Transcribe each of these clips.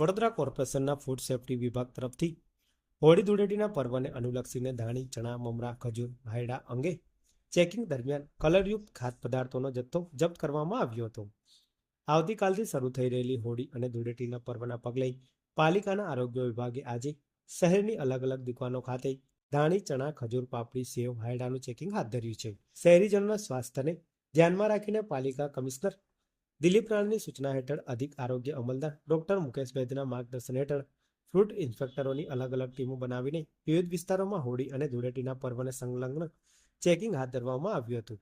વડોદરા કોર્પોરેશનના food safety વિભાગ તરફથી હોળી ધૂળેટીના પર્વને અનુલક્ષીને ધાણી, ચણા, મમરા, ખજૂર ભાયડા અંગે ચેકિંગ દરમિયાન કલરયુક્ત ખાદ્ય પદાર્થોનો જથ્થો જપ્ત કરવામાં આવ્યો હતો. આવતીકાલથી શરૂ થઈ રહેલી હોળી અને ધૂળેટીના પર્વના પગલે પાલિકાના આરોગ્ય વિભાગે આજે શહેરની અલગ અલગ દુકાનો ખાતે ધાણી, ચણા, ખજૂર, પાપડી, સેવ, હાયડાનું ચેકિંગ હાથ ધર્યું છે. શહેરીજનોના સ્વાસ્થ્યને ધ્યાનમાં રાખીને પાલિકા કમિશનર દિલીપ રાણની સૂચના હેઠળ અધિક આરોગ્ય અમલદાર ડોક્ટર મુકેશ વૈદના માર્ગદર્શન હેઠળ ફ્રૂટ ઇન્સ્પેક્ટરોની અલગ અલગ ટીમો બનાવીને વિવિધ વિસ્તારોમાં હોળી અને ધૂળેટીના પર્વને સંલગ્ન ચેકિંગ હાથ ધરવામાં આવ્યું હતું.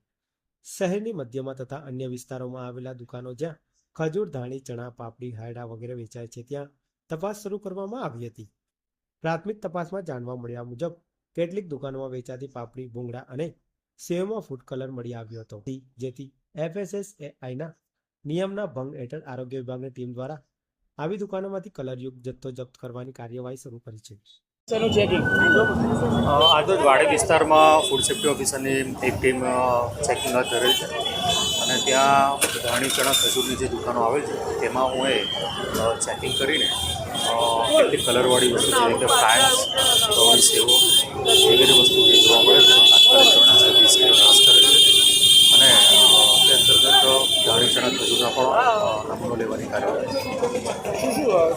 શહેરની મધ્યમાં તથા અન્ય વિસ્તારોમાં આવેલા દુકાનો જ્યાં ખજૂર, ધાણી, ચણા, પાપડી, હાયડા વગેરે વેચાય છે ત્યાં તપાસ શરૂ કરવામાં આવી હતી. પ્રાથમિક તપાસમાં જાણવા મળ્યા મુજબ કેટલીક દુકાનોમાં વેચાતી પાપડી, ભૂંગળા અને સેવમાં ફૂડ કલર મળી આવ્યો હતો. જેથી એફએસએસએઆઈના નિયમના ભંગ હેઠળ આરોગ્ય વિભાગની ટીમ દ્વારા આવી દુકાનોમાંથી કલરયુક્ત જથ્થો જપ્ત કરવાની કાર્યવાહી શરૂ કરી છે. આજરોજ વાડી વિસ્તારમાં ફૂડ સેફ્ટી ઓફિસરની એક ટીમ ચેકિંગ હાથ ધરેલ છે. અને ત્યાં ધાણી ચણા ખજૂરની જે દુકાનો આવેલ છે તેમાં હું એ ચેકિંગ કરીને કેટલીક કલરવાળી વસ્તુ જેવી કે ફ્રાન્સ ગૌરી સેવો વગેરે વસ્તુ જે જોવા મળે છે તાત્કાલિક ધોરણે વીસ કિલો નાશ કરેલ છે અને અ, તે અંતર્ગત ધાણી ચણા ખજૂરના પણ અ, નમૂનો લેવાની કાર્યવાહી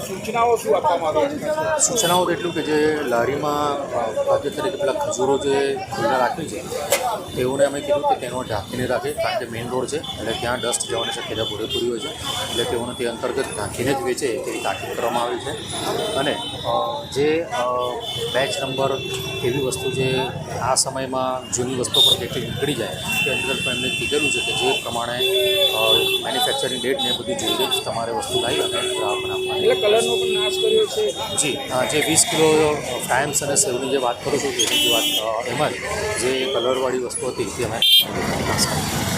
સૂચનાઓ શું એટલું કે જે લારીમાં ભાગ્ય તરીકે પેલા ખજૂરો જે ખુલ્લા રાખ્યું છે, તેઓને અમે કીધું કે તેનો ઢાંકીને રાખે, કારણ કે મેઇન રોડ છે, એટલે ત્યાં ડસ્ટ જવાની શક્યતા પૂરેપૂરી હોય છે, એટલે તેઓને તે અંતર્ગત ઢાંકીને જ વેચે તેવી તાકીદ કરવામાં આવી છે. અને જે બેચ નંબર એવી વસ્તુ જે આ સમયમાં જૂની વસ્તુ પણ કેટલી નીકળી જાય, તે અંતર્ગત એમને કીધેલું છે કે જે પ્રમાણે મેન્યુફેક્ચરિંગ ડેટ ને એ બધું જોઈને જ તમારે વસ્તુ લાવી અને એટલે કલરનો પણ નાશ કર્યો છે. જી જે વીસ કિલો ફ્રાઇમ્સ અને સેવની જે વાત કરું છું, તેની વાત એમાં જે કલરવાળી વસ્તુ હતી તે અમે નાશ કરી